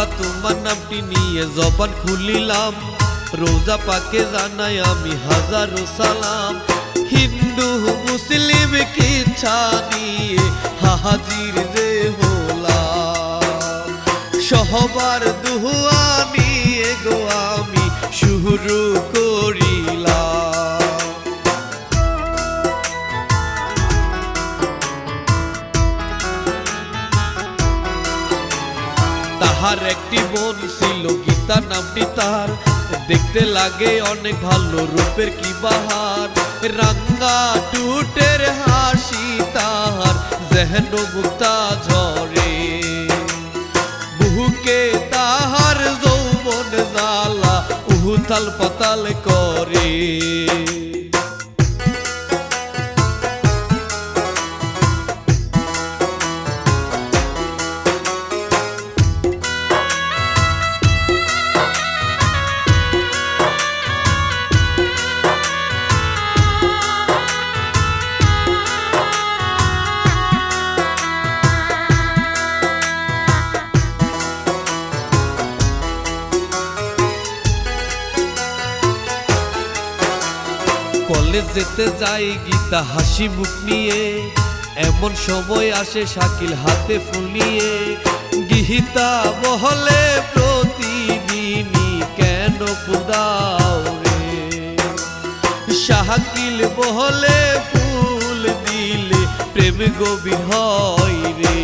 আল্লাহ তোমার নামটি নিয়ে জবান খুলিলাম। রোজা পাকে জানাই আমি হাজারো সালাম। হিন্দু, মুসলিম কিচ্ছা নিয়ে হাজির যে সহবার দুহুয়া নিয়ে গো আমি শুরু করিলাম। তাহার একটি বোন ছিল গীতা নামটি তার দেখতে লাগে অনেক ভালো রূপের কি বাহার। রাঙ্গা টুটের হাসি তাহার যেন মুক্তা ঝরে। বুহুকে তাহার যৌবন জালা উহুতাল পাতাল করে। কলেজ যেতে যাই, গীতা হাসি মুখ নিয়ে। এমন সময় আসে শাকিল হাতে ফুলিয়ে গীতা বহলে প্রতিদিনই কেন ফুদাও রে? শাকিল বহলে ফুল দিলে প্রেম গভীর হয় রে।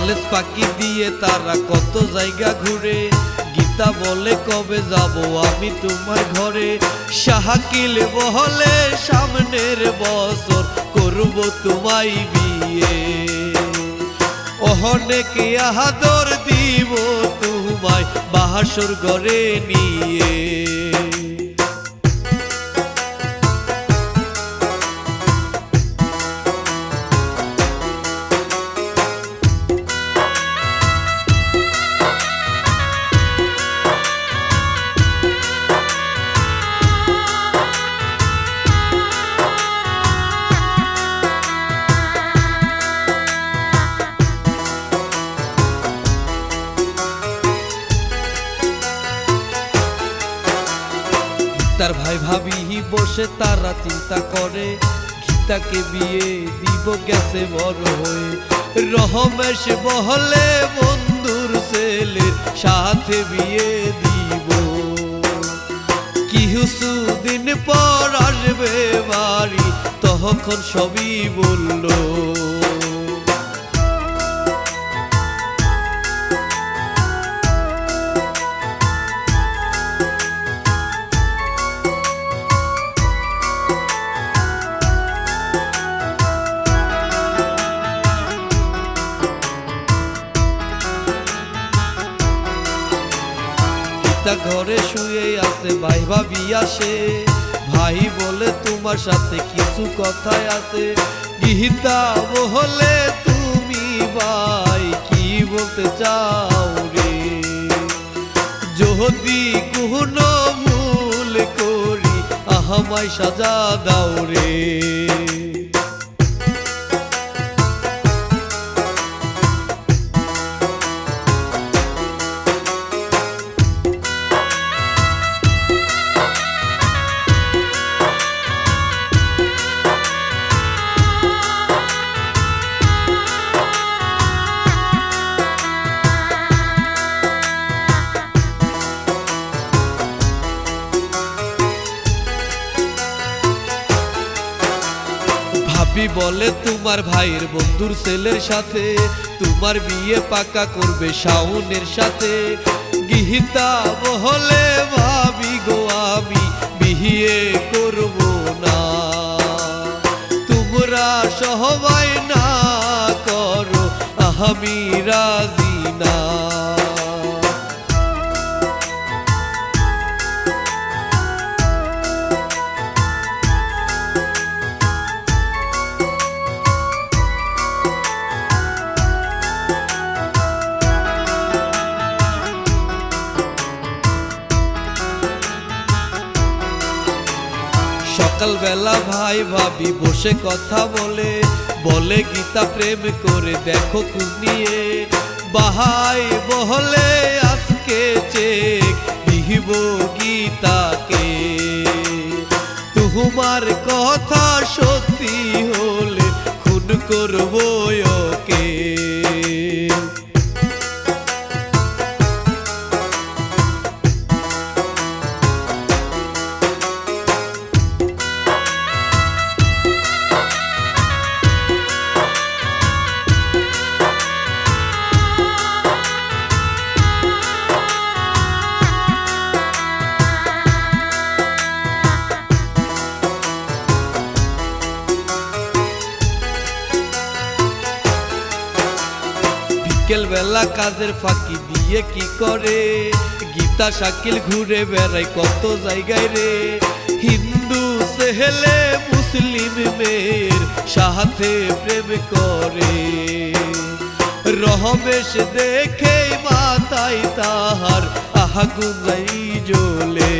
কলেজ পাকি দিয়ে তারা কত জায়গা ঘুরে? গীতা বলে, কবে যাব আমি তোমার ঘরে? শাহাকিল বহলে, সামনের বছর করব তোমায় বিয়ে। অহনেকে আহাদর দিব তোমায় বাহাসর ঘরে নিয়ে। বসে তারা চিন্তা করে। গীতাকে বিয়ে দিব গেছে বড় হয়ে। রহমেশ বহলে বন্ধুর ছেলের সাথে বিয়ে দিব। কিছুদিন পর আসবে বাড়ি, তখন সবই বলল। পিতা ঘরে শুয়ে আছে, ভাই ভাবি আসে। ভাই বলে, তোমার সাথে কিছু কথাই আছে। গীতা বলে, তুমি ভাই কি বলতে চাও রে? যদি কোনো ভুল করি আহামাই সাজা দাও রে। তোমার ভাইয়ের বন্ধুর ছেলের সাথে, তোমার বিয়ে পাকা করবে শাওনের সাথে। গীতা বহলে ভাবি গো আমি, বিয়ে করব না। তোমরা সবাই না করো আমি রাজি না। সকালবেলা ভাই ভাবি বসে কথা বলে বলে গীতা প্রেম করে দেখো নিয়ে বাহাই বহলে আজকে চেক দিহিব গীতাকে। তোমার কথা সত্যি হলে খুন করব ওকে। শাকিল ঘুরে বেড়াই কত জায়গায় রে। হিন্দু, সেহেলে, মুসলিম মেয়ের সাথে প্রেম করে। রহমেশ দেখে মাতাই তাহার আহা গুজাই জ্বলে।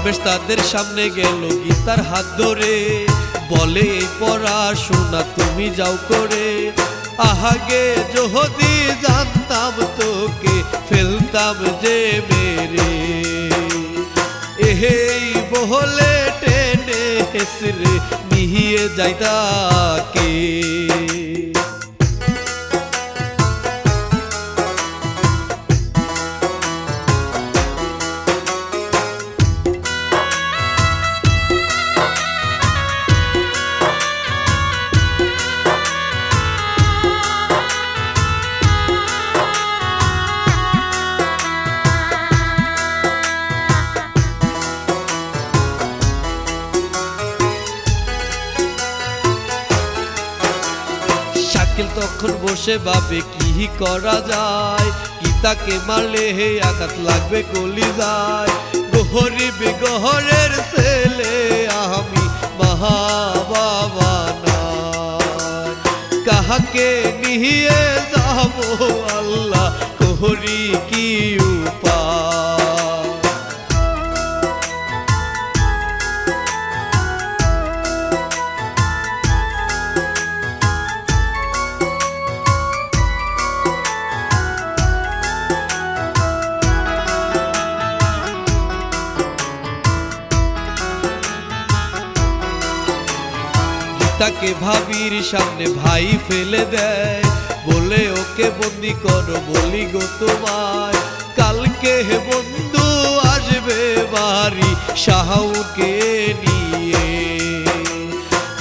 রমেশ তাদের সামনে গেল গীতার হাত ধরে। বলে, পড়াশোনা তুমি যাও করে। আহাগে যদি জানতাম তোকে, ফেলতাম যে মেরে। এই বহলে টেনে হেসরে নিহিয়ে যাইতাকে তখন বসে ভাবে কি করা যায়? গীতাকে মারলে হে আঘাত লাগবে, কলি যায়। গহরিব গহরের ছেলে, আমি মহা বাবা কাহাকে নিয়ে যাব আল্লাহ? কোহরি কি উপায়? গীতাকে ভাবির সামনে ভাই ফেলে দেয়। বলে, ওকে বন্দি করো, বলি গো তোমায়। কালকে হে বন্ধু আসবে বাড়ি শাহকে নিয়ে।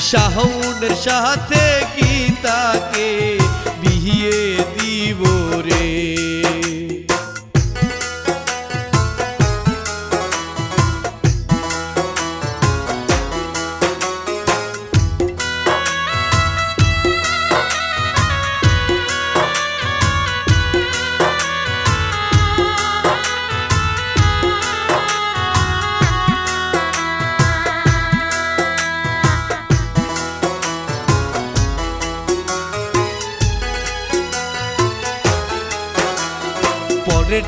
শাহুনের সাথে গীতা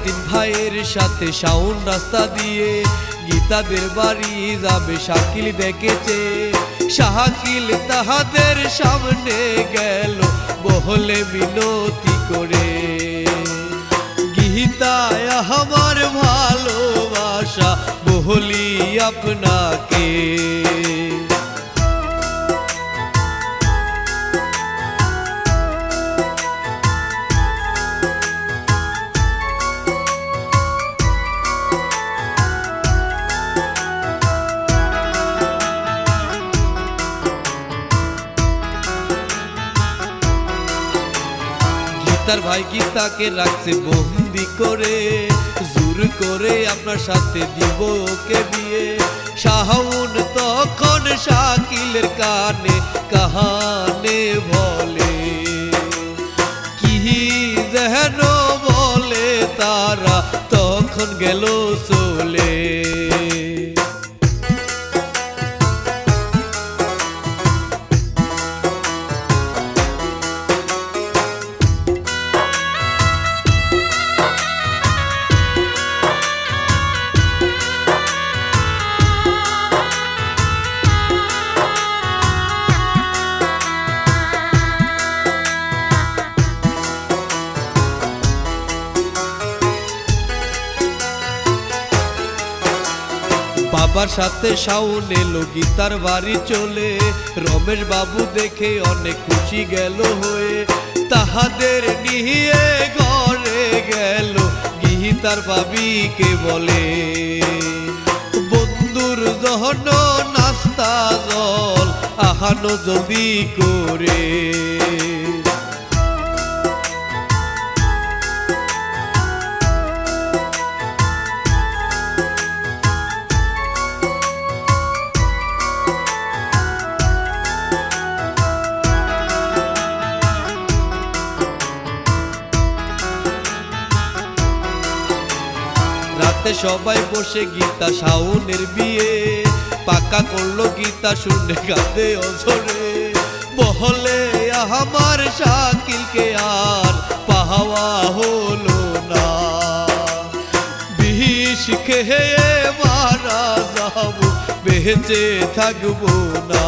দিন ভাইয়ের সাথে শাউন রাস্তা দিয়ে গীতাদের বাড়ি যাবে শাকিল দেখেছে শাকিল তাহাদের সামনে গেল বহলে মিনতি করে। গীতায় আমার ভালোবাসা বহলি আপনাকে। গীতার ভাই গীতাকে রাখছে বন্দি করে? জোর করে আপনার সাথে দিব ওকে বিয়ে। শাহুন তখন শাকিলের কানে কাহানে বলে। কি যেন বলে তারা তখন গেল চলে। বাবার সাথে শাওন এলো, গীতার বাড়ি চলে। রমেশ বাবু দেখে অনেক খুশি গেল হয়ে। তাহাদের নিয়ে ঘরে গেল গীতার বাবিকে বলে। বন্ধুর জহন, নাস্তা, জল আহানো জলদি করে। সবাই বসে গীতা শাওনের বিয়ে। পাকা করল গীতা শুনে কাঁদে অঝরে। বহলে আমার শাকিলকে আর পাহাওয়া হলো না। বিষ খেয়ে মারা যাব, বেঁচে থাকব না।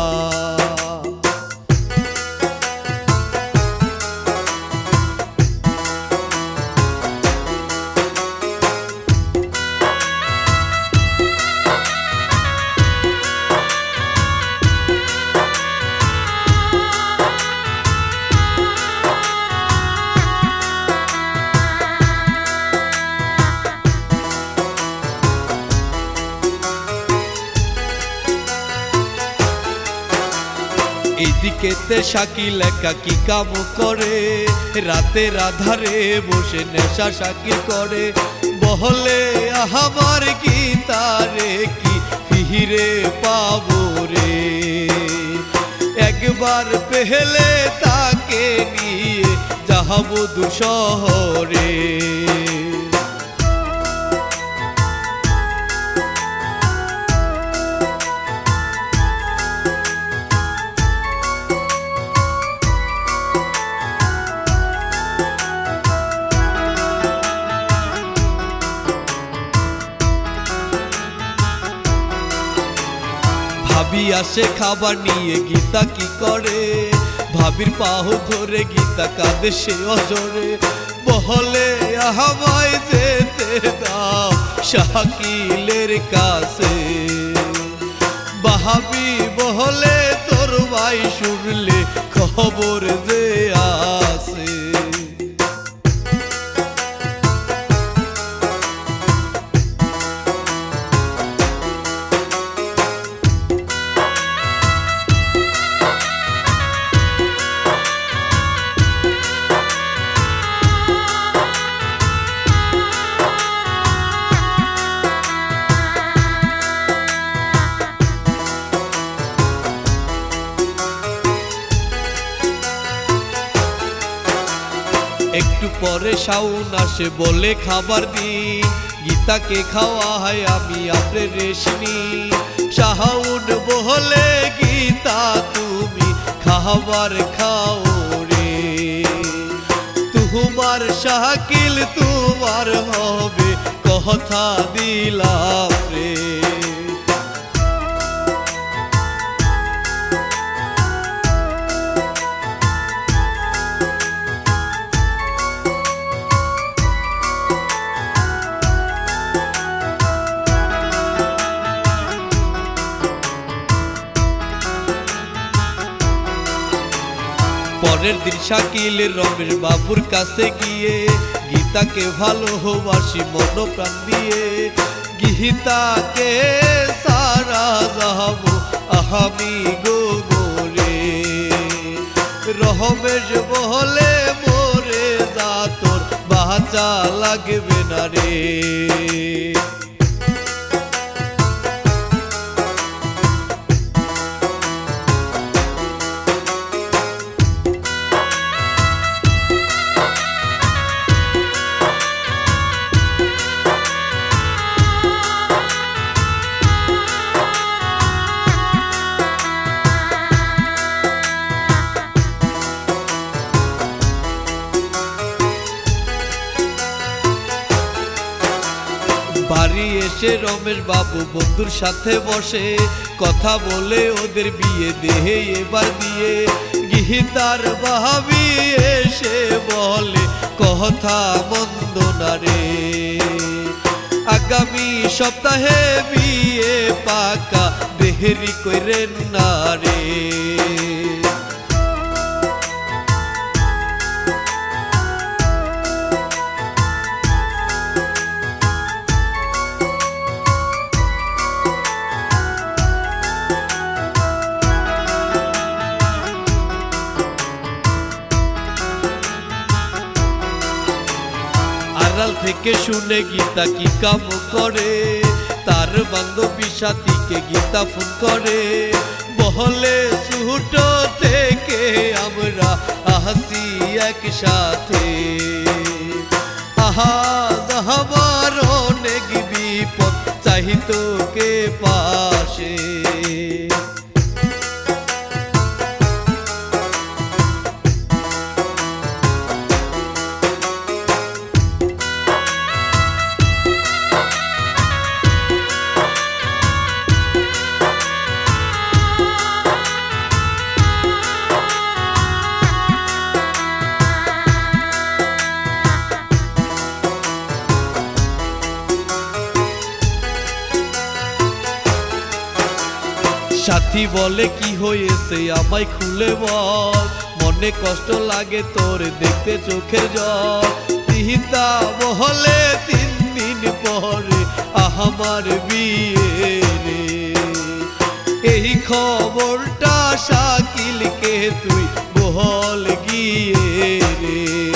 শাকিল একা কি কাম করে? রাতে রাধারে বসে নেশা শাকিল করে। বহলে আমার গীতারে কি ফিরে পাবো রে? একবার পেহলে তাকে নিয়ে যাহাবো দুশহরে। ভাবি আসে খাবার নিয়ে, গীতা কি করে? ভাবির পাহ ধরে, গীতা কাঁদে সে অজরে। বহলে আমায় যেতে দাও শাকিলের কাছে। বাহাবি বহলে তোর ভাই শুনলে খবর যে আসে বলে খাবার দিন। গীতাকে খাওয়া হয় আমি আপনি রেশমি। শাহাউন বলে, গীতা তুমি খাবার খাও রে। তুমার শাকিল, তোমার হবে কথা দিলাম রে। পরের দিন শাকিল, রমেশ বাবুর কাছে গিয়ে গীতাকে ভালোবাসি মন প্রাণ দিয়ে। গীতাকে সারা যাব আহামি গো গোরে। রহমেশ বহলে মোরে যা, তোর বাঁচা লাগবে না রে। বাড়ি এসে রমেশ বাবু বন্ধুর সাথে বসে। কথা বলে ওদের বিয়ে, দেহে এবার দিয়ে গীতার ভাবি এসে বলে কথা মন্দ না রে। আগামী সপ্তাহে বিয়ে পাকা দেহেরি কইরেন না রে। আড়াল থেকে শুনে গীতা কি কাম করে? তার বান্ধবী সাথীকে গীতা ফোন করে। বহলে সুটো থেকে আমরা আসি একসাথে। আহা আমার অনেক বিপদ চাহিত কে পাশে। সাথী বলে কি হয়েছে? আমায় খুলে বল। মনে কষ্ট লাগে তোর দেখতে চোখে জল। তিহিতা বহলে তিন দিন পরে আহামার বিয়ে রে। এই খবরটা শাকিলকে তুই বহল গিয়ে রে।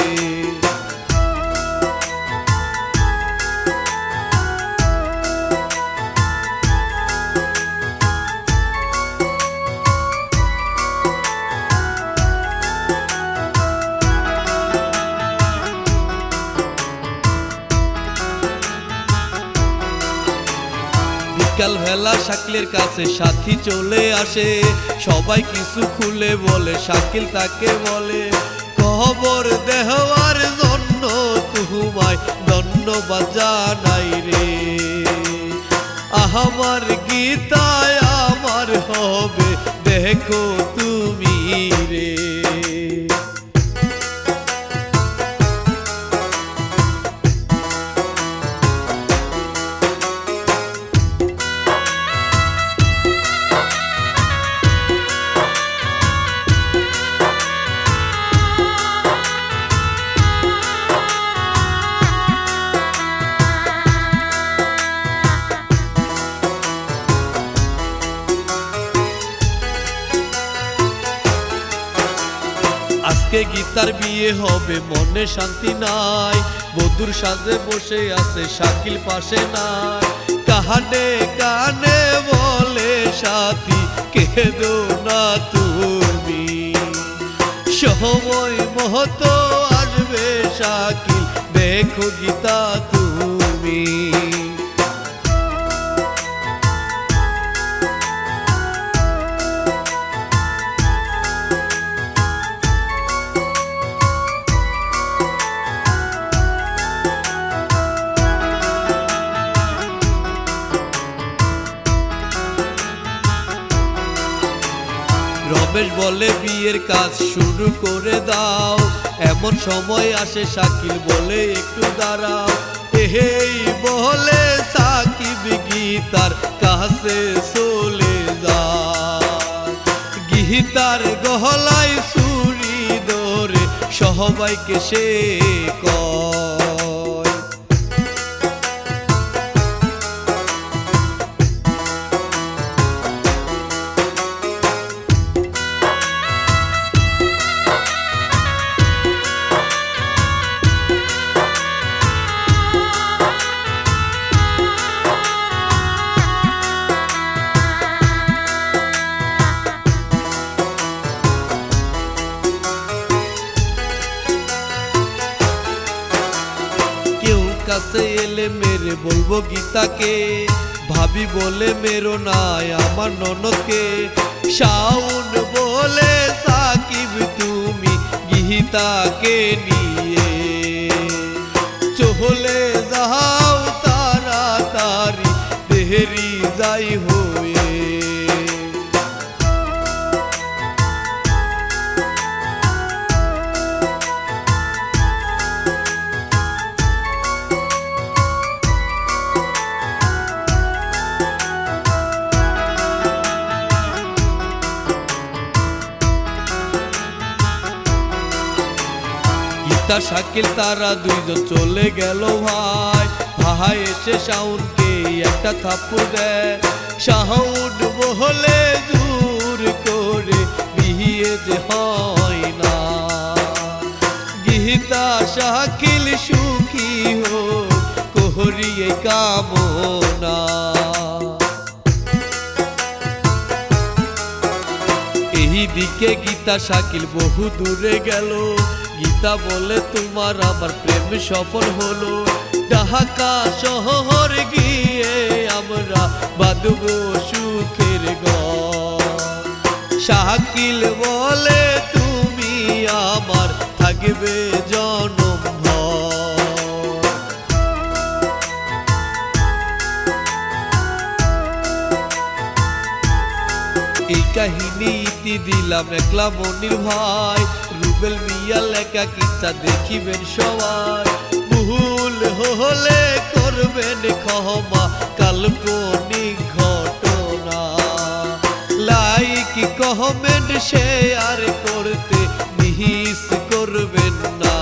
বেলা শাকিলের কাছে সাথী চলে আসে। সবাই কিছু খুলে বলে, শাকিল তাকে বলে, খবর দেওয়ার জন্য তোমায় ধন্যবাদ জানাই রে। আমার গীতায় আমার হবে, দেখো তুমি রে। গীতার বিয়ে হবে, মনে শান্তি নাই। বধুর সাজে বসে আছে, শাকিল পাশে নাই। কাহানে কানে বলে সাথী কেঁদো না তুমি। সময় মহত আসবে, শাকিল, দেখো গীতা বিয়ের কাজ শুরু করে দাও। এমন সময় আসে শাকিল বলে, একটু দাঁড়াও। এহে বলে সাকিব গীতার কাছে চলে যায় গীতার গহলায় সুরি ধরে সবাইকে সে কয় ননদকে। শাউন বলে সাকিব তুমি গীতাকে নিয়ে চহলে যাও তাড়াতাড়ি। দেহরি যাই হো গীতা শাকিল, তারা দুইজন চলে গেল ভাই। ভাই এসে শাউনকে একটা থাপ্পড় দেয়। শাহুন বহলে দূর করে বিয়ে যে হয় না। গীতা শাকিল সুখী হো কোহরিয়ে কামনা। এই দিকে গীতা শাকিল বহু দূরে গেল। গীতা বলে তোমার আমার প্রেম সফল হলো। ঢাকা শহর গিয়ে আমরা বাঁধব সুখের শাকিল বলে তুমি আমার থাকবে জনম এই কাহিনী দিলাম একলা মনির ভাই। রুবেল মিয়া লেখা কিচ্ছা দেখিবেন সবাই ভুল হলে করবেন ক্ষমা, কাল্পনিক ঘটনা। লাইক কমেন্ট শেয়ার করতে মিস করবেন না।